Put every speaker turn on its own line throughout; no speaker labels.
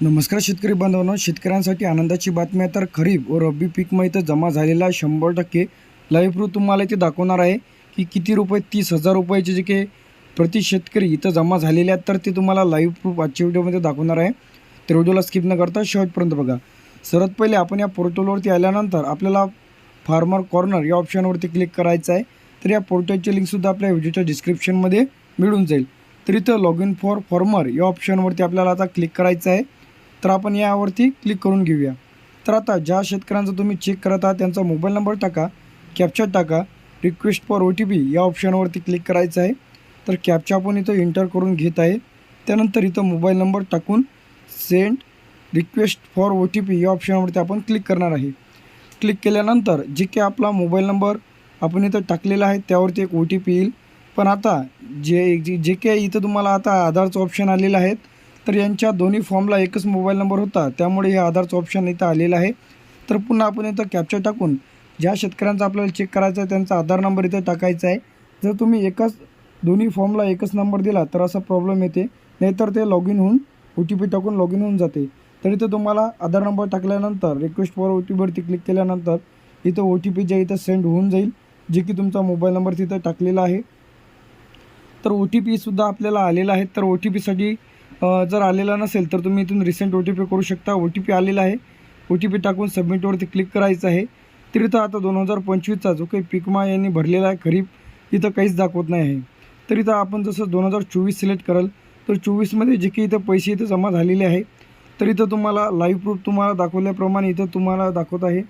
नमस्कार शेतकरी बांधवांनो शेतकऱ्यांसाठी आनंदाची बातमी आहे. तर खरीप व रब्बी पीकमध्ये इथं जमा झालेला शंभर टक्के लाईव्ह प्रूफ तुम्हाला इथे दाखवणार आहे की किती रुपये तीस हजार रुपयाचे जे काही प्रति शेतकरी इथं जमा झालेले आहेत तर ते तुम्हाला लाईव्ह प्रूफ आजच्या व्हिडिओमध्ये दाखवणार आहे. तर व्हिडिओला स्किप न करता शेवटपर्यंत बघा. सर्वात पहिले आपण या पोर्टलवरती आल्यानंतर आपल्याला फार्मर कॉर्नर या ऑप्शनवरती क्लिक करायचं आहे. तर या पोर्टलची लिंकसुद्धा आपल्या व्हिडिओच्या डिस्क्रिप्शनमध्ये मिळून जाईल. तर इथं लॉग इन फॉर फॉर्मर या ऑप्शनवरती आपल्याला आता क्लिक करायचं आहे. तर आपण यावरती क्लिक करून घेऊया. तर आता ज्या शेतकऱ्यांचा तुम्ही चेक करत आहात त्यांचा मोबाईल नंबर टाका कॅप्चर टाका request for O T P या ऑप्शनवरती क्लिक करायचं आहे. तर कॅप्चा आपण इथं एंटर करून घेत आहे. त्यानंतर इथं मोबाईल नंबर टाकून send request for O T P या ऑप्शनवरती आपण क्लिक करणार आहे. क्लिक केल्यानंतर जे काही आपला मोबाईल नंबर आपण इथं टाकलेला आहे त्यावरती एक ओ टी पी येईल. पण आता जे जे जे काही इथं तुम्हाला आता आधारचं ऑप्शन आलेलं आहे तर यांच्या दोन्ही फॉर्मला एकच मोबाईल नंबर होता. त्यामुळे हे आधारचं ऑप्शन इथं आलेलं आहे. तर पुन्हा आपण इथं कॅप्चर टाकून ज्या शेतकऱ्यांचा आपल्याला चेक करायचा आहे त्यांचा आधार नंबर इथं टाकायचा आहे. जर तुम्ही एकाच दोन्ही फॉर्मला एकच नंबर दिला तर असा प्रॉब्लेम येते. नाहीतर ते लॉग इन होऊन ओ टी पी टाकून लॉग इन होऊन जाते. तर इथं तुम्हाला आधार नंबर टाकल्यानंतर रिक्वेस्ट फॉर ओ टी पीवरती क्लिक केल्यानंतर इथं ओ टी पी जे इथं सेंड होऊन जाईल जे की तुमचा मोबाईल नंबर तिथं टाकलेला आहे. तर ओ टी पीसुद्धा आपल्याला आलेला आहे. तर ओ टी पीसाठी जर आलेला नसेल तर तुम्ही इथून रिसेंट ओ टी पी करू शकता. ओ टी पी आलेला आहे. ओ टी पी टाकून सबमिटवरती क्लिक करायचं आहे. तर इथं आता दोन हजार पंचवीसचा जो काही पिकमा यांनी भरलेला आहे खरीप. इथं काहीच दाखवत नाही आहे. तर इथं आपण जसं दोन हजार चोवीस सिलेक्ट कराल तर चोवीसमध्ये जे काही इथं पैसे इथं जमा झालेले आहे तर इथं तुम्हाला लाईव्ह प्रूफ तुम्हाला दाखवल्याप्रमाणे इथं तुम्हाला दाखवत आहे.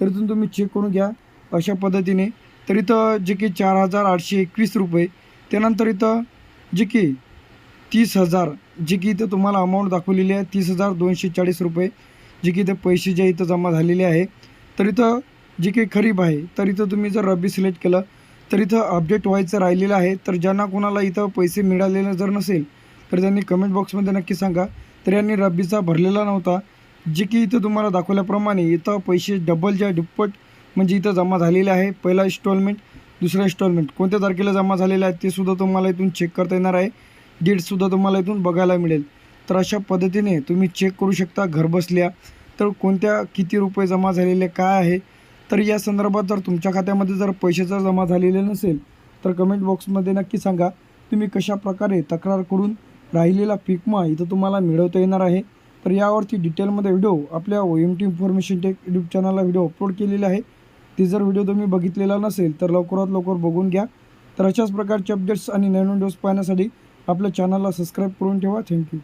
तर इथून तुम्ही चेक करून घ्या अशा पद्धतीने. तर इथं जे की चार हजार आठशे एकवीस रुपये त्यानंतर इथं जे की तीस हजार जे की इथं तुम्हाला अमाऊंट दाखवलेली आहे तीस हजार दोनशे चाळीस रुपये जे की इथं पैसे जे इथं जमा झालेले आहे. तर इथं जे काही खरीप आहे तर इथं तुम्ही जर रब्बी सिलेक्ट केलं तर इथं अपडेट व्हायचं राहिलेलं आहे. तर ज्यांना कोणाला इथं पैसे मिळालेले जर नसेल तर त्यांनी कमेंट बॉक्समध्ये नक्की सांगा. तर यांनी रब्बीचा भरलेला नव्हता. जे की इथं तुम्हाला दाखवल्याप्रमाणे इथं पैसे डबल ज्या दुप्पट म्हणजे इथं जमा झालेले आहे. पहिला इन्स्टॉलमेंट दुसरा इन्स्टॉलमेंट कोणत्या तारखेला जमा झालेला आहे ते सुद्धा तुम्हाला इथून चेक करता येणार आहे. डेटसुद्धा तुम्हाला इथून बघायला मिळेल. तर अशा पद्धतीने तुम्ही चेक करू शकता घरबसल्या. तर कोणत्या किती रुपये जमा झालेले काय आहे? तर या संदर्भात जर तुमच्या खात्यामध्ये जर पैसे जर जमा झालेले नसेल तर कमेंट बॉक्समध्ये नक्की सांगा. तुम्ही कशा प्रकारे तक्रार करून राहिलेला पिकमा इथं तुम्हाला मिळवता येणार आहे? तर यावरती डिटेलमध्ये व्हिडिओ आपल्या O M T information tech YouTube चॅनलला व्हिडिओ अपलोड केलेला आहे. ते जर व्हिडिओ तुम्ही बघितलेला नसेल तर लवकरात लवकर बघून घ्या. तर अशाच प्रकारचे अपडेट्स आणि नवीन व्हिडिओज पाहण्यासाठी आपल्या चॅनलला सबस्क्राईब करून ठेवा. थँक्यू